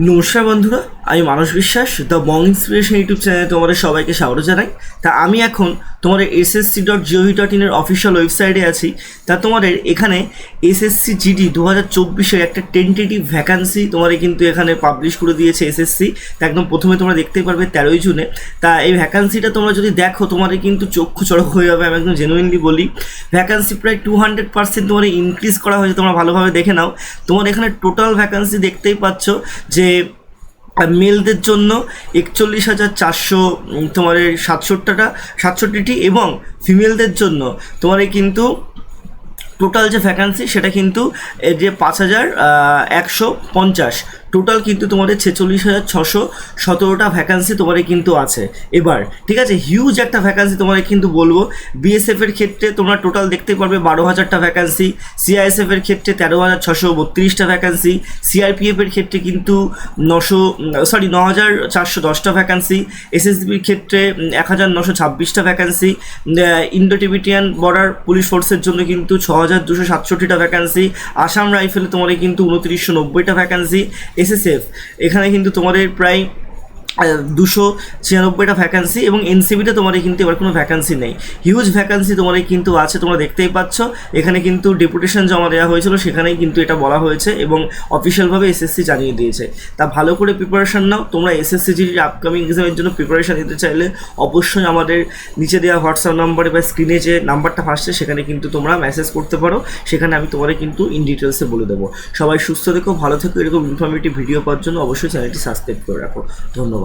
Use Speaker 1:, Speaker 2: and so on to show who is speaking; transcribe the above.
Speaker 1: নমস্কার বন্ধুরা। আমি মানস বিশ্বাস দ্য বং ইন্সপিরেশন ইউটিউব চ্যানেলে তোমাদের সবাইকে স্বাগত জানাই। তা আমি এখন তোমাদের এসএসসি ডট জিওভি ডট ইনের অফিসিয়াল ওয়েবসাইটে আছি। তা তোমাদের এখানে এসএসসি জিডি দু হাজার চব্বিশের একটা টেন্টেটিভ ভ্যাকান্সি তোমাদের কিন্তু এখানে পাবলিশ করে দিয়েছে এসএসসি তা একদম প্রথমে তোমরা দেখতেই পারবে তেরোই জুনে। তা এই ভ্যাকান্সিটা তোমরা যদি দেখো, তোমাদের কিন্তু চক্ষু চড়ক হয়ে যাবে, আমি একদম জেনুইনলি বলি। ভ্যাকান্সি প্রায় টু হান্ড্রেড পার্সেন্ট তোমাদের ইনক্রিজ করা হয়েছে, তোমরা ভালোভাবে দেখে নাও। তোমার এখানে টোটাল ভ্যাকান্সি দেখতেই পাচ্ছ যে মেলদের জন্য একচল্লিশ হাজার চারশো তোমার সাতষট্টিটা, সাতষট্টিটি এবং ফিমেলদের জন্য তোমার কিন্তু টোটাল যে ভ্যাকান্সি সেটা কিন্তু যে পাঁচ হাজার একশো পঞ্চাশ। টোটাল কিন্তু তোমাদের ছেচল্লিশ হাজার ছশো সতেরোটা ভ্যাকান্সি তোমাদের কিন্তু আছে। এবার, ঠিক আছে? হিউজ একটা ভ্যাকান্সি তোমাদের কিন্তু বলব। বিএসএফ এর ক্ষেত্রে তোমরা টোটাল দেখতে পারবে বারো হাজারটা ভ্যাকান্সি সিআইএসএফ এর ক্ষেত্রে তেরো হাজার ছশো বত্রিশটা ভ্যাকান্সি সিআরপিএফ এর ক্ষেত্রে কিন্তু নশো সরি ন হাজার চারশো দশটা ভ্যাকান্সি এসএসবির ক্ষেত্রে এক হাজার নশো ছাব্বিশটা vacancy Indo Tibetan border police ফোর্সের জন্য কিন্তু ছ হাজার দুশো সাতষট্টিটা ভ্যাকান্সি আসাম রাইফেলে তোমাদের কিন্তু উনত্রিশশো নব্বইটা ভ্যাকান্সি এসএসএফ। এখানে কিন্তু তোমাদের প্রায় দুশো ছিয়ানব্বইটা ভ্যাকান্সি এবং এনসিবিতে তোমাদের কিন্তু এবার কোনো ভ্যাকান্সি নেই। হিউজ ভ্যাকান্সি তোমাদের কিন্তু আছে, তোমরা দেখতেই পাচ্ছ। এখানে কিন্তু ডেপুটেশন জমা দেওয়া হয়েছিল, সেখানেই কিন্তু এটা বলা হয়েছে এবং অফিসিয়ালভাবে এসএসসি জানিয়ে দিয়েছে। তা ভালো করে প্রিপারেশন নাও, তোমরা এসএসসি জিডির আপকামিং এক্সামের জন্য প্রিপারেশান নিতে চাইলে অবশ্যই আমাদের নিচে দেওয়া হোয়াটসঅ্যাপ নাম্বারে বা স্ক্রিনে যে নাম্বারটা ফার্স্টে সেখানে কিন্তু তোমরা মেসেজ করতে পারো। সেখানে আমি তোমাদের কিন্তু ইন ডিটেলসে বলে দেবো। সবাই সুস্থ থেকো, ভালো থেকো, এরকম ইনফরমেটিভ ভিডিও পাওয়ার জন্য অবশ্যই চ্যানেলটি সাবস্ক্রাইব করে রাখো। ধন্যবাদ।